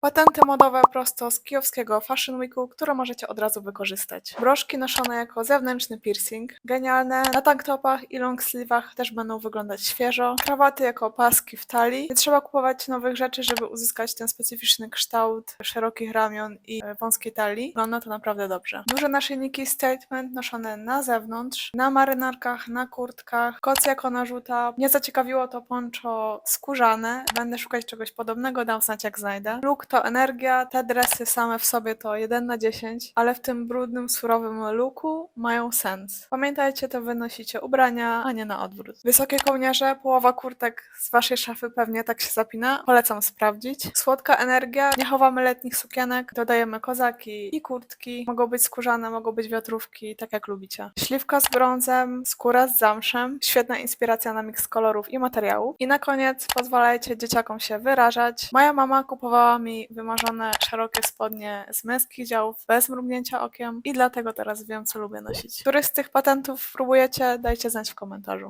Patenty modowe prosto z kijowskiego Fashion Weeku, które możecie od razu wykorzystać. Broszki noszone jako zewnętrzny piercing. Genialne. Na tanktopach i long sleeve'ach też będą wyglądać świeżo. Krawaty jako paski w talii. Nie trzeba kupować nowych rzeczy, żeby uzyskać ten specyficzny kształt szerokich ramion i e, wąskiej talii. Wygląda to naprawdę dobrze. Duże naszyjniki statement noszone na zewnątrz, na marynarkach, na kurtkach. Koc jako narzuta. Mnie zaciekawiło to poncho skórzane. Będę szukać czegoś podobnego, dam znać jak znajdę. Look to energia, te dresy same w sobie to 1 na 10, ale w tym brudnym, surowym looku mają sens. Pamiętajcie, to wynosicie ubrania, a nie na odwrót. Wysokie kołnierze, połowa kurtek z waszej szafy pewnie tak się zapina. Polecam sprawdzić. Słodka energia, nie chowamy letnich sukienek, dodajemy kozaki i kurtki. Mogą być skórzane, mogą być wiatrówki, tak jak lubicie. Śliwka z brązem, skóra z zamszem, świetna inspiracja na miks kolorów i materiałów. I na koniec pozwalajcie dzieciakom się wyrażać. Moja mama kupowała mi wymarzone szerokie spodnie z męskich działów bez mrugnięcia okiem i dlatego teraz wiem, co lubię nosić. Któryś z tych patentów próbujecie? Dajcie znać w komentarzu.